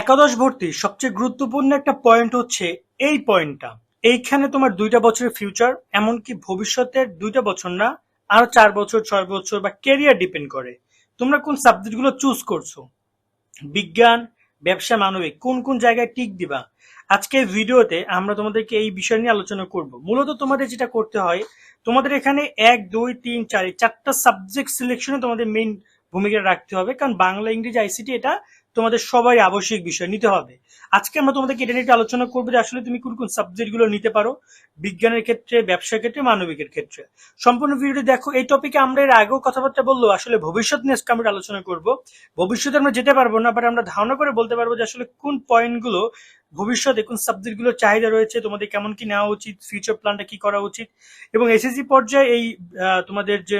একাদশ ভর্তি সবচেয়ে গুরুত্বপূর্ণ একটা পয়েন্ট হচ্ছে এই পয়েন্টটা এইখানে তোমার দুইটা বছরের ফিউচার এমনকি ভবিষ্যতের দুইটা বছর না, আরও চার বছর, ছয় বছর বা ক্যারিয়ার ডিপেন্ড করে। তোমরা কোন সাবজেক্টগুলো চুজ করছ? বিজ্ঞান, ব্যবসা, মানবিক, কোন কোন জায়গায় টিক দিবা? আজকে ভিডিওতে আমরা তোমাদেরকে এই বিষয় নিয়ে আলোচনা করব। মূলত তোমাদের যেটা করতে হয়, তোমাদের এখানে এক, দুই, তিন, চার চারটা সাবজেক্ট সিলেকশনে তোমাদের মেইন ভূমিকা রাখতে হবে, কারণ বাংলা, ইংরেজি আইসিটি এটা তোমাদের সবাই আবশ্যিক বিষয় নিতে হবে। আজকে আমরা তোমাদেরকে এটা নিয়ে আলোচনা করব যে আসলে তুমি কোন কোন সাবজেক্টগুলো নিতে পারো, বিজ্ঞানের ক্ষেত্রে, ব্যবসার ক্ষেত্রে, মানবিকের ক্ষেত্রে। সম্পূর্ণ ভিডিওটি দেখো, এই টপিকে আমরা এর আগেও কথাবার্তা বলল আসলে ভবিষ্যৎ নিয়ে আজকে আমরা আলোচনা করব। ভবিষ্যতে আমরা যেতে পারব না বাট আমরা ধারণা করে বলতে পারব যে আসলে কোন পয়েন্টগুলো ভবিষ্যতে, কোন সাবজেক্টগুলো চাহিদা রয়েছে, তোমাদের কেমন কি নেওয়া উচিত ফিউচার প্ল্যানটা কি করা উচিত। এবং এসএসসি পর্যায়ে এই তোমাদের যে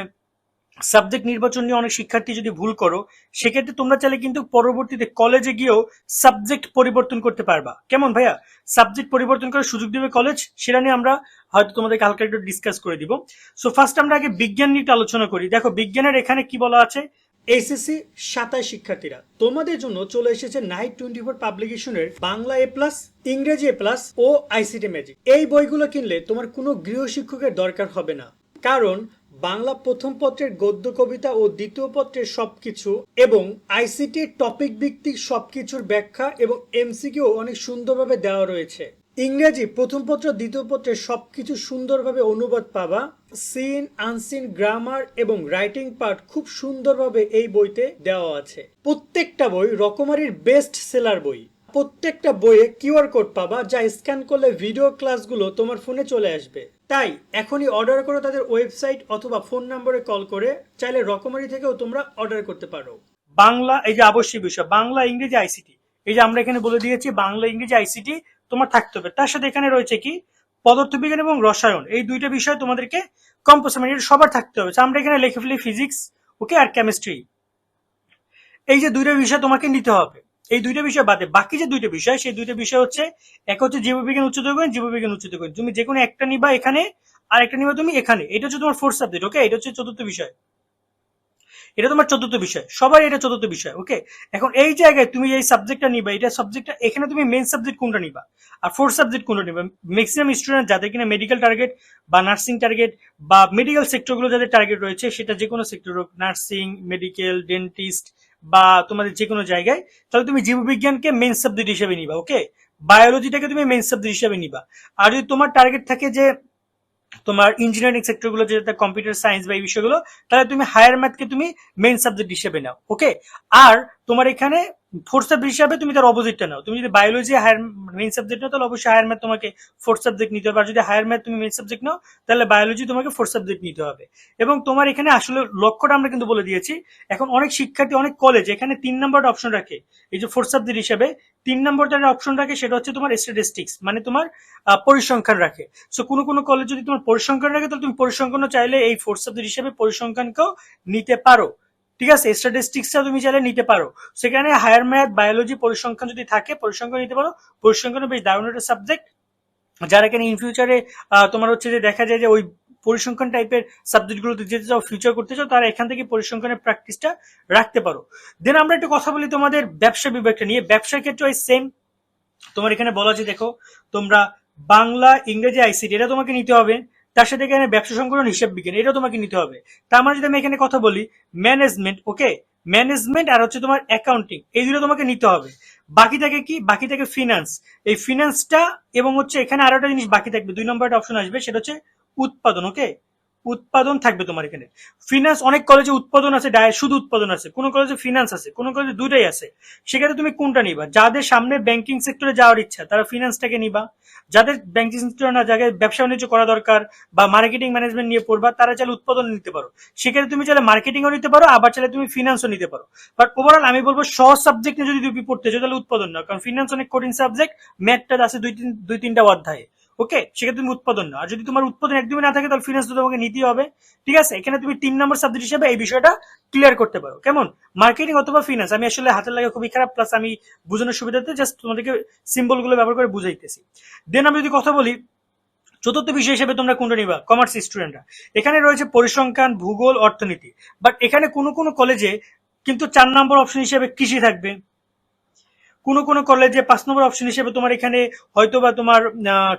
সাবজেক্ট নির্বাচন নিয়ে অনেক শিক্ষার্থী যদি ভুল করো, সেক্ষেত্রে তোমরা চাইলে কিন্তু পরবর্তীতে কলেজে গিয়েও সাবজেক্ট পরিবর্তন করতে পারবা। কেমন ভাইয়া? সাবজেক্ট পরিবর্তন করার সুযোগ দেবে কলেজ সেটা নিয়ে আমরা হয়তো তোমাদেরকে হালকা একটু ডিসকাস করে দিব। সো ফার্স্ট আমরা আগে বিজ্ঞান নিয়ে আলোচনা করি। দেখো, বিজ্ঞানের এখানে কি বলা আছে? এসএসসি সাতাশ শিক্ষার্থীরা। তোমাদের জন্য চলে এসেছে নাইট টোয়েন্টি ফোর পাবলিকেশনের বাংলা এ প্লাস ইংরেজি এ প্লাস ও আইসিটি ম্যাজিক এই বইগুলো কিনলে তোমার কোনো গৃহ শিক্ষকের দরকার হবে না। কারণ বাংলা প্রথম পত্রের গদ্য কবিতা ও দ্বিতীয় পত্রের সবকিছু এবং আইসিটি টপিক ভিত্তিক সবকিছুর ব্যাখ্যা এবং এমসিকিউ অনেক সুন্দরভাবে দেওয়া রয়েছে। ইংরেজি প্রথম পত্র, দ্বিতীয় পত্রের সবকিছু সুন্দরভাবে অনুবাদ পাবা। সিন, আনসিন, গ্রামার এবং রাইটিং পার্ট খুব সুন্দরভাবে এই বইতে দেওয়া আছে। প্রত্যেকটা বই রকমারির বেস্ট সেলার বই। প্রত্যেকটা বইয়ে কিউআর কোড পাবা যা স্ক্যান করলে ভিডিও ক্লাসগুলো তোমার ফোনে চলে আসবে। তাই এখনই অর্ডার করো তাদের ওয়েবসাইট অথবা ফোন নম্বরে কল করে চাইলে রকমারি থেকেও তোমরা অর্ডার করতে পারো। বাংলা, এই যে আবশ্যিক বিষয়, বাংলা, ইংরেজি আইসিটি এই যে আমরা এখানে বলে দিয়েছি, বাংলা, ইংরেজি আইসিটি তোমার থাকতে হবে। তার সাথে এখানে রয়েছে কি? পদার্থবিজ্ঞান এবং রসায়ন। এই দুইটা বিষয় তোমাদেরকে কম্পোসার মানে সবার থাকতে হবে। আমরা এখানে লিখে ফেলি ফিজিক্স ওকে আর কেমিস্ট্রি এই যে দুইটা বিষয় তোমাকে নিতে হবে। এই দুইটা বিষয় বাদে, বাকি যে দুইটা বিষয়, সেই দুইটা বিষয় হচ্ছে, এক হচ্ছে জীববিজ্ঞান উচ্চতর করেন, জীববিজ্ঞান উচ্চতর করেন। তুমি যে কোনো একটা নিবা এখানে, আর একটা নিবা তুমি এখানে। এটা হচ্ছে তোমার ফোর্থ সাবজেক্ট ওকে এটা হচ্ছে চতুর্থ বিষয়। এটা তোমার চতুর্থ বিষয়। সবার এটা চতুর্থ বিষয় ওকে এখন এই জায়গায় তুমি এই সাবজেক্টটা নিবা, এটা সাবজেক্টটা এখানে তুমি মেন সাবজেক্ট কোনটা নিবা? আর ফোর্থ সাবজেক্ট কোনটা নিবা? ম্যাক্সিমাম স্টুডেন্ট যাদের কিনা মেডিকেল টার্গেট বা নার্সিং টার্গেট বা মেডিকেল সেক্টরগুলো যাদের টার্গেট রয়েছে, সেটা যে কোনো সেক্টর হোক নার্সিং মেডিকেল ডেন্টিস্ট বা তোমাদের যে কোনো জায়গায়, তাহলে তুমি জীববিজ্ঞানকে মেন সাবজেক্ট হিসেবে নিবা ওকে বায়োলজিটাকে তুমি মেন সাবজেক্ট হিসেবে নিবা। আর যদি তোমার টার্গেট থাকে যে তোমার ইঞ্জিনিয়ারিং সেক্টরগুলো যেটা কম্পিউটার সায়েন্স বা এই বিষয়গুলো, তাহলে তুমি হায়ার ম্যাথকে তুমি মেন সাবজেক্ট হিসেবে নাও ওকে আর তোমার এখানে ফোর্থ হিসাবে তুমি তার অপোজিটটা নাও। তুমি যদি বায়োলজি হায়ার মেইন সাবজেক্ট নাও, তাহলে অবশ্যই হায়ার ম্যাথ তোমাকে ফোর্থ সাবজেক্ট নিতে হবে। আর যদি হায়ার ম্যাথ তুমি মেইন সাবজেক্ট নাও, তাহলে বায়োলজি তোমাকে ফোর্থ সাবজেক্ট নিতে হবে। এবং তোমার এখানে আসলে লক্ষ্যটা আমরা কিন্তু বলে দিয়েছি। এখন অনেক শিক্ষার্থী, অনেক কলেজ এখানে তিন নম্বর অপশন রাখে। এই যে ফোর্থ সাবজেক্ট হিসাবে তিন নম্বর তার অপশন রাখে, সেটা হচ্ছে তোমার স্ট্যাটিস্টিক্স মানে তোমার পরিসংখ্যান রাখে। সো কোনো কোনো কলেজ যদি তোমার পরিসংখ্যান রাখে, তাহলে তুমি পরিসংখ্যানও চাইলে এই ফোর্থ সাবজেক্ট হিসাবে পরিসংখ্যানকেও নিতে পারো। ঠিক আছে স্ট্যাটিস্টিক্সটাও তুমি চাইলে নিতে পারো। সেখানে হায়ার ম্যাথ বায়োলজি পরিসংখ্যান যদি থাকে, পরিসংখ্যান নিতে পারো। পরিসংখ্যানও বেশ দারুণ একটা সাবজেক্ট যারা এখানে ইন ফিউচারে তোমার হচ্ছে যে দেখা যায় যে ওই পরিসংখ্যান টাইপের সাবজেক্টগুলোতে যেতে চাও ফিউচার করতে চাও, তারা এখান থেকে পরিসংখ্যানের প্র্যাকটিসটা রাখতে পারো। দেন আমরা একটু কথা বলি তোমাদের ব্যবসা বিভাগটা নিয়ে। ব্যবসার ক্ষেত্রে ওই সেম তোমার এখানে বলা আছে, দেখো, তোমরা বাংলা, ইংরেজি আইসিটি এটা তোমাকে নিতে হবে। তার সাথে এখানে ব্যবসা সংগঠন হিসাব বিজ্ঞান এটা তোমাকে নিতে হবে। তার মানে যদি আমি এখানে কথা বলি ম্যানেজমেন্ট ওকে ম্যানেজমেন্ট আর হচ্ছে তোমার অ্যাকাউন্টিং এই দুটো তোমাকে নিতে হবে। বাকি থাকে কি? বাকি থাকে ফিনান্স এই ফিনান্সটা এবং হচ্ছে এখানে আরও একটা জিনিস বাকি থাকবে, দুই নম্বর একটা অপশন আসবে, সেটা হচ্ছে উৎপাদন ওকে উৎপাদন থাকবে তোমার এখানে। ফিনান্স অনেক কলেজে উৎপাদন আছে ডাইরেক্ট শুধু উৎপাদন আছে, কোনো কলেজে ফিনান্স আছে, কোনো কলেজে দুটাই আছে। সেক্ষেত্রে তুমি কোনটা নিবা? যাদের সামনে ব্যাংকিং সেক্টরে যাওয়ার ইচ্ছা, তারা ফিনান্সটাকে নিবা। যাদের ব্যাংকিং সেক্টরে না জায়গায় ব্যবসা বাণিজ্য করা দরকার বা মার্কেটিং ম্যানেজমেন্ট নিয়ে পড়বা, তারা চাইলে উৎপাদন নিতে পারো। সেক্ষেত্রে তুমি চাইলে মার্কেটিংও নিতে পারো, আবার চাইলে তুমি ফিনান্সও নিতে পারো। বাট ওভারঅল আমি বলব, সহজ সাবজেক্ট নিয়ে যদি তুমি পড়তে চাও তাহলে উৎপাদন নাও কারণ ফিনান্স অনেক কঠিন সাবজেক্ট ম্যাথটা আছে দুই তিন দুই তিনটা অধ্যায়ে। ওকে সেক্ষেত্রে তুমি উৎপাদন নাও। আর যদি তোমার উৎপাদন একদমই না থাকে, তাহলে ফিনান্স তো তোমাকে নিতেই হবে। ঠিক আছে? এখানে তুমি তিন নম্বর সাবজেক্ট হিসেবে এই বিষয়টা ক্লিয়ার করতে পারো। কেমন? মার্কেটিং অথবা ফিনান্স আমি আসলে হাতের লাগে খুবই খারাপ প্লাস আমি বোঝানোর সুবিধাতে জাস্ট তোমাদেরকে সিম্বলগুলো ব্যবহার করে বুঝাইতেছি। দেন আমি যদি কথা বলি, চতুর্থ বিষয় হিসেবে তোমরা কোনটা নিবা? কমার্স স্টুডেন্টরা এখানে রয়েছে পরিসংখ্যান, ভূগোল, অর্থনীতি। বাট এখানে কোনো কোনো কলেজে কিন্তু চার নম্বর অপশন হিসেবে কৃষি থাকবে। কোনো কোনো কলেজে পাঁচ নম্বর অপশন হিসেবে তোমার এখানে হয়তো বা তোমার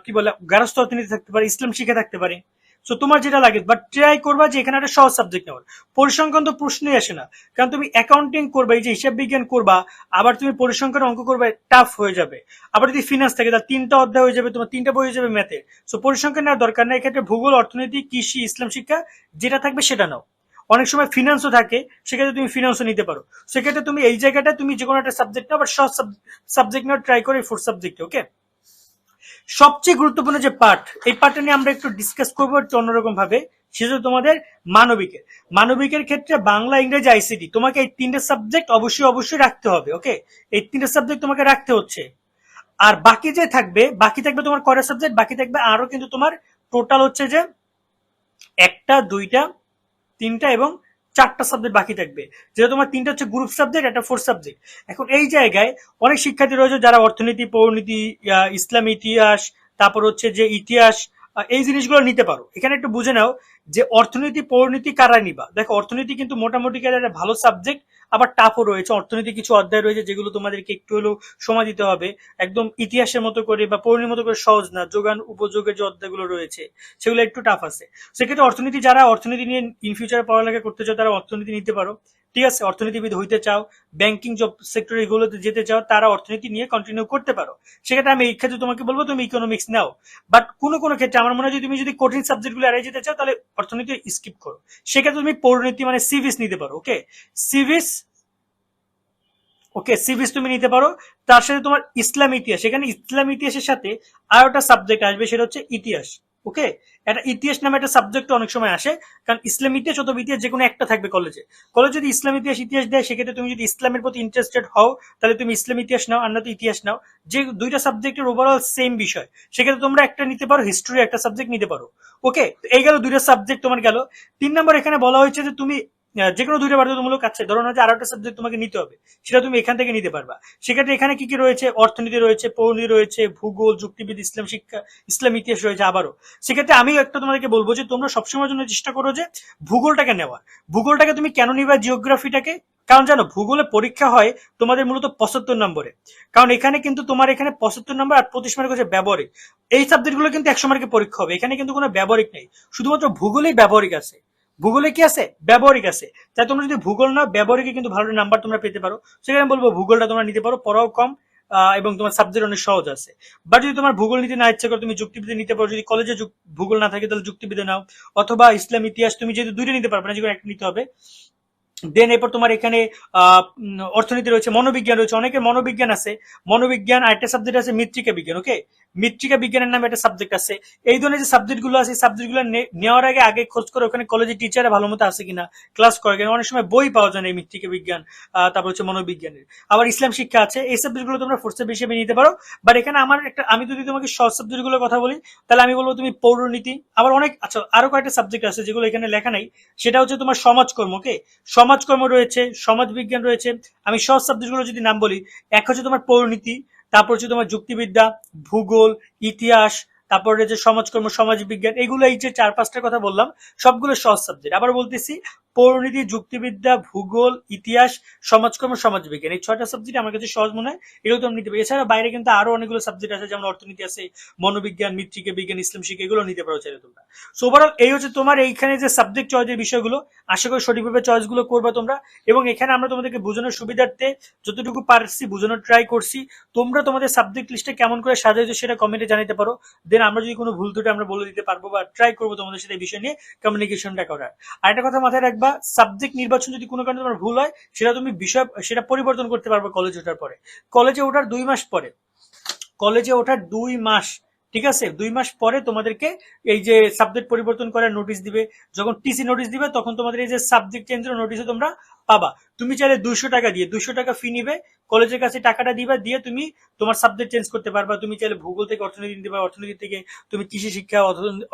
কি বলে, গারস্থ অর্থনীতি থাকতে পারে, ইসলাম শিক্ষা থাকতে পারে। তো তোমার যেটা লাগে বাট ট্রাই করবা যে এখানে একটা সহজ সাবজেক্ট নেওয়ার। পরিসংখ্যান তো প্রশ্নই আসে না, কারণ তুমি অ্যাকাউন্টিং করবা, এই যে হিসাব বিজ্ঞান করবা, আবার তুমি পরিসংখ্যান অঙ্ক করবে টাফ হয়ে যাবে। আবার যদি ফিনান্স থাকে তার তিনটা অধ্যায় হয়ে যাবে, তোমার তিনটা বই হয়ে যাবে ম্যাথের সো পরিসংখ্যান নেওয়ার দরকার নেই, এক্ষেত্রে ভূগোল, অর্থনীতি, কৃষি, ইসলাম শিক্ষা, যেটা থাকবে সেটা নাও। অনেক সময় ফিনান্সও থাকে, সেক্ষেত্রে তুমি ফিনান্সও নিতে পারো। সেক্ষেত্রে তুমি এই জায়গাটা তুমি যে কোনো একটা সাবজেক্ট নাও বাট সব সাবজেক্ট নাও ট্রাই করো ফোর সাবজেক্ট ওকে সবচেয়ে গুরুত্বপূর্ণ যে পার্ট এই পার্টটা নিয়ে আমরা একটু ডিসকাস করব একটু অন্যরকম ভাবে, সেটা তোমাদের মানবিকের। মানবিকের ক্ষেত্রে বাংলা, ইংরেজি আইসিটি তোমাকে এই তিনটে সাবজেক্ট অবশ্যই অবশ্যই রাখতে হবে ওকে এই তিনটে সাবজেক্ট তোমাকে রাখতে হচ্ছে। আর বাকি যে থাকবে, বাকি থাকবে তোমার কয়টা সাবজেক্ট বাকি থাকবে আরও কিন্তু তোমার টোটাল হচ্ছে যে একটা, দুইটা তিনটা এবং চারটা সাবজেক্ট বাকি থাকবে। যেটা তোমার তিনটা হচ্ছে গ্রুপ সাবজেক্ট একটা ফোর্থ সাবজেক্ট এখন এই জায়গায় অনেক শিক্ষার্থী রয়েছে যারা অর্থনীতি, পৌরনীতি ইসলাম, ইতিহাস, তারপর হচ্ছে যে ইতিহাস এই জিনিসগুলো নিতে পারো। এখানে একটু বুঝে নাও যে অর্থনীতি, পৌরনীতি কারা নিবা? দেখো, অর্থনীতি কিন্তু মোটামুটি একটা ভালো সাবজেক্ট আবার টাফও রয়েছে অর্থনীতি কিছু অধ্যায় রয়েছে যেগুলো তোমাদেরকে একটু হলেও সময় দিতে হবে। একদম ইতিহাসের মতো করে বা পৌরনীর মতো করে সহজ না, যোগান উপযোগের যে অধ্যায়গুলো রয়েছে, সেগুলো একটু টাফ আছে। সেক্ষেত্রে অর্থনীতি, যারা অর্থনীতি নিয়ে ইন ফিউচারে পড়ালেখা করতে চাও, তারা অর্থনীতি নিতে পারো। ঠিক আছে, অর্থনীতিবিদ হইতে চাও ব্যাংকিং জব সেক্টর এগুলোতে যেতে চাও, তারা অর্থনীতি নিয়ে কন্টিনিউ করতে পারো। সেক্ষেত্রে আমি এই ক্ষেত্রে তোমাকে বলব, তুমি ইকোনমিক্স নাও। বাট কোনো কোনো ক্ষেত্রে আমার মনে হয় তুমি যদি কঠিন সাবজেক্টগুলো এড়িয়ে যেতে চাও, তাহলে অর্থনীতি স্কিপ করো। সেক্ষেত্রে তুমি পৌরনীতি মানে সিভিস নিতে পারো ওকে সিভিস ওকে সিভিস তুমি নিতে পারো। তার সাথে তোমার ইসলাম ইতিহাস এখানে ইসলাম ইতিহাসের সাথে আর একটা সাবজেক্ট আসবে, সেটা হচ্ছে ইতিহাস। ওকে? এটা ইতিহাস নামে একটা সাবজেক্ট অনেক সময় আসে। কারণ ইসলাম ইতিহাস অথবা ইতিহাস যে কোনো একটা থাকবে কলেজে কলেজ যদি ইসলাম ইতিহাস ইতিহাস দেয়, সেক্ষেত্রে তুমি যদি ইসলামের প্রতি ইন্টারেস্টেড হও, তাহলে তুমি ইসলাম ইতিহাস নাও, আর নয়তো ইতিহাস নাও। যে দুইটা সাবজেক্টের ওভারঅল সেম বিষয়। সেক্ষেত্রে তোমরা একটা নিতে পারো হিস্ট্রি একটা সাবজেক্ট নিতে পারো। ওকে? এই গেল দুইটা সাবজেক্ট তোমার গেল। তিন নম্বর এখানে বলা হয়েছে যে তুমি যে কোনো দুইটা বাধ্যতামূলক আছে ধরো না যে আরও একটা সাবজেক্ট তোমাকে নিতে হবে, সেটা তুমি এখান থেকে নিতে পারবা। সেক্ষেত্রে এখানে কি কি রয়েছে? অর্থনীতি রয়েছে, পৌরনীতি রয়েছে, ভূগোল, যুক্তিবিদ, ইসলাম শিক্ষা, ইসলাম ইতিহাস রয়েছে আবারও। সেক্ষেত্রে আমি একটা তোমাদেরকে বলব যে, তোমরা সবসময়ের জন্য চেষ্টা করো যে, ভূগোলটাকে নেওয়ার। ভূগোলটাকে তুমি কেন নিবা জিওগ্রাফিটাকে কারণ জানো, ভূগোলে পরীক্ষা হয় তোমাদের মূলত পঁচাত্তর নম্বরে। কারণ এখানে কিন্তু তোমার এখানে পঁচাত্তর নম্বর আর পঁচিশ মার্ক হচ্ছে ব্যবহারিক। এই সাবজেক্টগুলো কিন্তু একশো মার্কে পরীক্ষা হবে, এখানে কিন্তু কোনো ব্যবহারিক নেই। শুধুমাত্র ভূগোলেই ব্যবহারিক আছে। ভূগোলে কি আছে? ব্যবহারিক আছে। তাই তোমরা যদি ভূগোল না ব্যবহারিকে কিন্তু ভালো নাম্বার তোমরা পেতে পারো। সেখানে বলব ভূগোলটা তোমরা নিতে পারো, পড়াও কম এবং তোমার সাবজেক্ট অনেক সহজ আছে। বাট যদি তোমার ভূগোল নিতে না ইচ্ছা করো তুমি যুক্তিবিদ্যা নিতে পারো, যদি কলেজে ভূগোল না থাকে, তাহলে যুক্তিবিদ্যা নাও। অথবা ইসলাম, ইতিহাস, তুমি যেহেতু দুইটা নিতে পারবে না যে কোনো একটা নিতে হবে। দেন এরপর তোমার এখানে অর্থনীতি রয়েছে, মনোবিজ্ঞান রয়েছে। অনেকের মনোবিজ্ঞান আছে। মনোবিজ্ঞান আর একটা সাবজেক্ট আছে, মৃত্তিকা বিজ্ঞান ওকে মৃত্তিকা বিজ্ঞানের নামে একটা সাবজেক্ট আছে। এই ধরনের যে সাবজেক্টগুলো আছে সাবজেক্টগুলো নেওয়ার আগে আগে খোঁজ করে ওখানে কলেজে টিচারে ভালো মতো আছে কিনা ক্লাস করে কিনা। অনেক সময় বই পাওয়া যায় না এই মৃত্তিকা বিজ্ঞান তারপর হচ্ছে মনোবিজ্ঞানের। আবার ইসলাম শিক্ষা আছে। এই সাবজেক্টগুলো তোমরা ফোর্থ সাবজেক্ট হিসেবে নিতে পারো। বাট এখানে আমার একটা আমি যদি তোমাকে সব সাবজেক্টগুলোর কথা বলি, তাহলে আমি বলব তুমি পৌরনীতি, আবার অনেক আচ্ছা আরও কয়েকটা সাবজেক্ট আছে যেগুলো এখানে লেখা নাই। সেটা হচ্ছে তোমার সমাজকর্ম ওকে সমাজকর্ম রয়েছে সমাজ বিজ্ঞান রয়েছে। আমি সব সাবজেক্টগুলো যদি নাম বলি, এক হচ্ছে তোমার পরিণীতি তারপর হচ্ছে তোমার যুক্তিবিদ্যা, ভূগোল, ইতিহাস, তারপরে যে সমাজকর্ম সমাজ বিজ্ঞান এগুলো এই যে চার পাঁচটার কথা বললাম, সবগুলো সহজ সাবজেক্ট আবার বলতেছি পরিণীতি যুক্তিবিদ্যা, ভূগোল, ইতিহাস, সমাজকর্ম সমাজ বিজ্ঞান এই ছয়টা সাবজেক্ট আমার কাছে সহজ মনে হয় এগুলো তুমি নিতে পারো। এছাড়া বাইরে কিন্তু আরও অনেকগুলো সাবজেক্ট আছে, যেমন অর্থনীতি আছে, মনোবিজ্ঞান, মৃত্তিকা বিজ্ঞান, ইসলাম শিক্ষা, এগুলো নিতে পারো চাইলে তোমরা। সো ওভারঅল এই হচ্ছে তোমার এইখানে যে সাবজেক্ট চয়েসের বিষয়গুলো, আশা করি সঠিকভাবে চয়েসগুলো করবা তোমরা। এবং এখানে আমরা তোমাদেরকে বোঝানোর সুবিধার্থে যতটুকু পারছি বোঝানোর ট্রাই করছি। তোমরা তোমাদের সাবজেক্ট লিস্টে কেমন করে সাজাইছো সেটা কমেন্টে জানাতে পারো। দেন আমরা যদি কোনো ভুল ত্রুটি আমরা বলে দিতে পারব বা ট্রাই করব তোমাদের সাথে এই বিষয় নিয়ে কমিউনিকেশনটা করার। আর একটা কথা মাথায় রাখবা সাবজেক্ট নির্বাচন যদি কোনো কারণে তোমার ভুল হয়, সেটা তুমি বিষয়, সেটা পরিবর্তন করতে পারবে কলেজে ওঠার পরে। কলেজে ওঠার দুই মাস পরে। কলেজে ওঠার দুই মাস, ঠিক আছে? দুই মাস পরে তোমাদেরকে এই যে সাবজেক্ট পরিবর্তন করার নোটিশ দিবে। যখন টিসি নোটিশ দিবে, তখন তোমাদের এই যে সাবজেক্ট চেঞ্জের নোটিশে তোমরা পাবা। তুমি চাইলে দুইশো টাকা দিয়ে, দুইশো টাকা ফি নিবে, কলেজের কাছে টাকাটা দিবা, দিয়ে তুমি তোমার সাবজেক্ট চেঞ্জ করতে পারবা। তুমি চাইলে ভূগোল থেকে অর্থনীতি নিতে পারো অর্থনীতি থেকে তুমি কৃষি শিক্ষা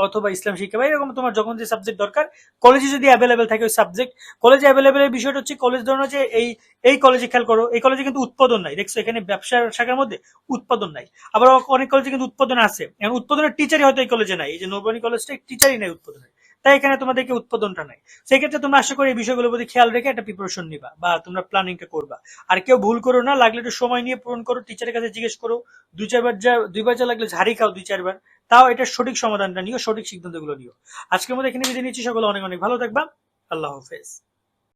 অথবা ইসলাম শিক্ষা, বা এরকম তোমার যখন যে সাবজেক্ট দরকার কলেজে যদি অ্যাভেলেবেল থাকে ওই সাবজেক্ট কলেজে অ্যাভেলেবেলের বিষয়টা হচ্ছে কলেজ ধরো যে এই এই কলেজে খেয়াল করো, এই কলেজে কিন্তু উৎপাদন নাই। দেখছ এখানে ব্যবসার শাখার মধ্যে উৎপাদন নাই। আবার অনেক কলেজে কিন্তু উৎপাদন আছে। উৎপাদনের টিচারই হয়তো এই কলেজে নাই। এই যে নৌবানী কলেজটা টিচারই নাই উৎপাদনের। তাই এখানে তোমাদেরকে উৎপাদনটা নাই। সেক্ষেত্রে তোমরা আশা করি এই বিষয়গুলোর প্রতি খেয়াল রেখে একটা প্রিপারেশন নিবা বা তোমরা প্ল্যানিংটা করবা। আর কেউ ভুল করো না, লাগলে একটু সময় নিয়ে পূরণ করো টিচারের কাছে জিজ্ঞেস করো, দুই চারবার যা দুইবার যা লাগলে ঝাড়ি খাও দুই চারবার তাও এটা সঠিক সমাধানটা নিও, সঠিক সিদ্ধান্তগুলো নিও। আজকের মধ্যে এখানে বিদায় নিচ্ছি, সকলে অনেক অনেক ভালো থাকবা। আল্লাহ হাফেজ।